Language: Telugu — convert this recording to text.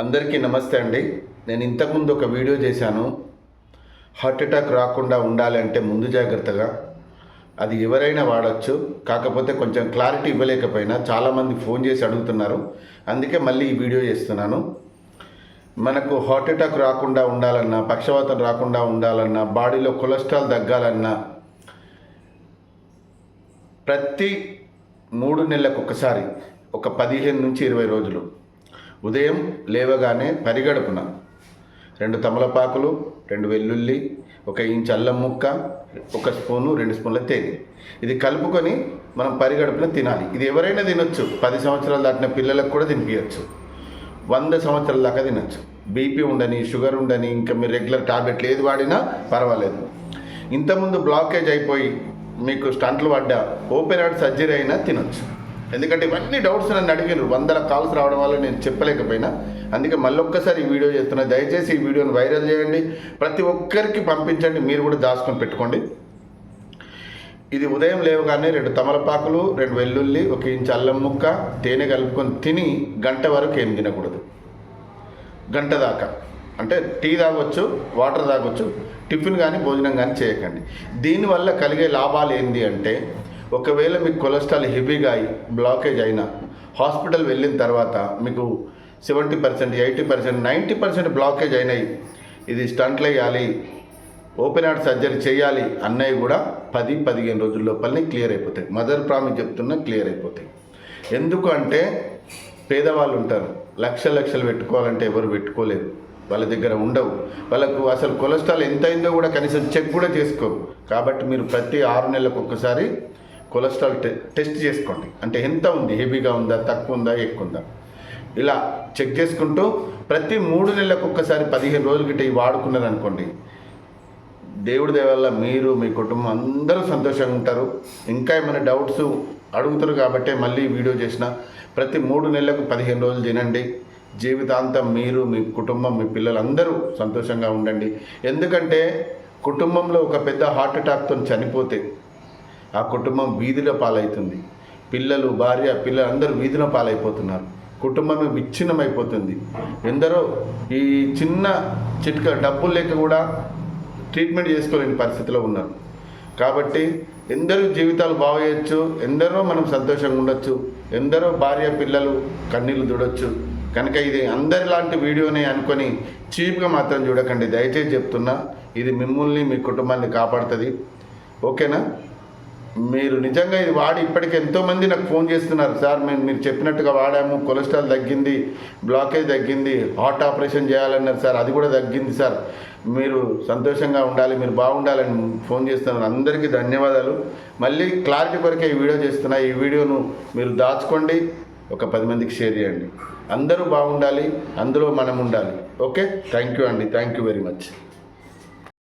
అందరికీ నమస్తే అండి. నేను ఇంతకుముందు ఒక వీడియో చేశాను. హార్ట్ అటాక్ రాకుండా ఉండాలి అంటే ముందు జాగ్రత్తగా. అది ఎవరైనా వాడచ్చు. కాకపోతే కొంచెం క్లారిటీ ఇవ్వలేకపోయినా చాలామంది ఫోన్ చేసి అడుగుతున్నారు. అందుకే మళ్ళీ ఈ వీడియో చేస్తున్నాను. మనకు హార్ట్ అటాక్ రాకుండా ఉండాలన్నా పక్షవాతం రాకుండా ఉండాలన్నా బాడీలో కొలెస్ట్రాల్ తగ్గాలన్నా ప్రతి మూడు నెలలకు ఒకసారి ఒక పదిహేను నుంచి ఇరవై రోజులు ఉదయం లేవగానే పరిగడుపున. రెండు తమలపాకులు రెండు వెల్లుల్లి ఒక ఇంచ్ అల్లం ముక్క ఒక స్పూను రెండు స్పూన్ల తేనె. ఇది కలుపుకొని మనం పరిగడుపున తినాలి. ఇది ఎవరైనా తినొచ్చు. పది సంవత్సరాలు దాటిన పిల్లలకు కూడా తినిపించచ్చు వంద సంవత్సరాల దాకా తినచ్చు. బీపీ ఉండని షుగర్ ఉండని ఇంకా మీరు రెగ్యులర్ టాబ్లెట్లు ఏది వాడినా పర్వాలేదు. ఇంతకుముందు బ్లాకేజ్ అయిపోయి మీకు స్టంట్లు పడ్డా ఓపెన్ హార్ట్ సర్జరీ అయినా తినొచ్చు. ఎందుకంటే ఇవన్నీ డౌట్స్ నన్ను అడిగారు. వందల కాల్స్ రావడం వల్ల నేను చెప్పలేకపోయినా. అందుకే మళ్ళీ ఒక్కసారి ఈ వీడియో చేస్తున్నా. దయచేసి ఈ వీడియోని వైరల్ చేయండి. ప్రతి ఒక్కరికి పంపించండి. మీరు కూడా దాచుకొని పెట్టుకోండి. ఇది ఉదయం లేవగానే రెండు తమలపాకులు రెండు వెల్లుల్లి ఒక ఇంచు అల్లం ముక్క తేనె కలుపుకొని తిని గంట వరకు ఏం తినకూడదు. గంట దాకా. అంటే టీ తాగొచ్చు వాటర్ తాగొచ్చు టిఫిన్ కానీ భోజనం కానీ చేయకండి. దీనివల్ల కలిగే లాభాలు ఏంటి అంటే ఒకవేళ మీకు కొలెస్ట్రాల్ హెవీగా అయి బ్లాకేజ్ అయినా హాస్పిటల్ వెళ్ళిన తర్వాత మీకు seventy percent eighty percent ninety percent blockage అయినాయి. ఇది స్టంట్లు వేయాలి ఓపెన్ హార్ట్ సర్జరీ చేయాలి అన్నవి కూడా పది పదిహేను రోజుల లోపలనే క్లియర్ అయిపోతాయి. మదర్ ప్రామిస్ చెప్తున్నా క్లియర్ అయిపోతాయి. ఎందుకు అంటే పేదవాళ్ళు ఉంటారు. లక్ష లక్షలు పెట్టుకోవాలంటే ఎవరు పెట్టుకోలేరు. వాళ్ళ దగ్గర ఉండవు. వాళ్ళకు అసలు కొలెస్ట్రాల్ ఎంత అయిందో కూడా కనీసం చెక్ కూడా చేసుకోరు. కాబట్టి మీరు ప్రతి ఆరు నెలలకు ఒక్కసారి కొలెస్ట్రాల్ టె టెస్ట్ చేసుకోండి. అంటే ఎంత ఉంది? హెవీగా ఉందా? తక్కువ ఉందా? ఎక్కువ ఉందా? ఇలా చెక్ చేసుకుంటూ ప్రతి మూడు నెలలకు ఒక్కసారి పదిహేను రోజుల గిట్ట ఇవి వాడుకున్నారనుకోండి దేవుడి దయ వల్ల మీరు మీ కుటుంబం అందరూ సంతోషంగా ఉంటారు. ఇంకా ఏమైనా డౌట్స్ అడుగుతారు కాబట్టే మళ్ళీ వీడియో చేసిన ప్రతి మూడు నెలలకు పదిహేను రోజులు తినండి. జీవితాంతం మీరు మీ కుటుంబం మీ పిల్లలందరూ సంతోషంగా ఉండండి. ఎందుకంటే కుటుంబంలో ఒక పెద్ద హార్ట్ అటాక్తో చనిపోతే ఆ కుటుంబం వీధిలో పాలవుతుంది. పిల్లలు భార్య పిల్లలు అందరూ వీధిలో పాలైపోతున్నారు. కుటుంబమే విచ్ఛిన్నమైపోతుంది. ఎందరో ఈ చిన్న చిట్క డబ్బులు లేక కూడా ట్రీట్మెంట్ చేసుకోలేని పరిస్థితిలో ఉన్నారు. కాబట్టి ఎందరో జీవితాలు బాగోయచ్చు ఎందరో మనం సంతోషంగా ఉండొచ్చు ఎందరో భార్య పిల్లలు కన్నీళ్ళు చూడొచ్చు కనుక ఇది అందరిలాంటి వీడియోనే అనుకొని చీప్గా మాత్రం చూడకండి. దయచేసి చెప్తున్నా ఇది మిమ్మల్ని మీ కుటుంబాన్ని కాపాడుతుంది. ఓకేనా? మీరు నిజంగా ఇది వాడి ఇప్పటికి ఎంతోమంది నాకు ఫోన్ చేస్తున్నారు. సార్ మేము మీరు చెప్పినట్టుగా వాడాము కొలెస్ట్రాల్ తగ్గింది బ్లాకేజ్ తగ్గింది హార్ట్ ఆపరేషన్ చేయాలన్నారు సార్ అది కూడా తగ్గింది సార్. మీరు సంతోషంగా ఉండాలి మీరు బాగుండాలని ఫోన్ చేస్తున్నారు. అందరికీ ధన్యవాదాలు. మళ్ళీ క్లారిటీ కొరకే ఈ వీడియో చేస్తున్నా. ఈ వీడియోను మీరు దాచుకోండి ఒక పది మందికి షేర్ చేయండి. అందరూ బాగుండాలి అందులో మనం ఉండాలి. ఓకే? థ్యాంక్ యూ అండి. Thank you very much.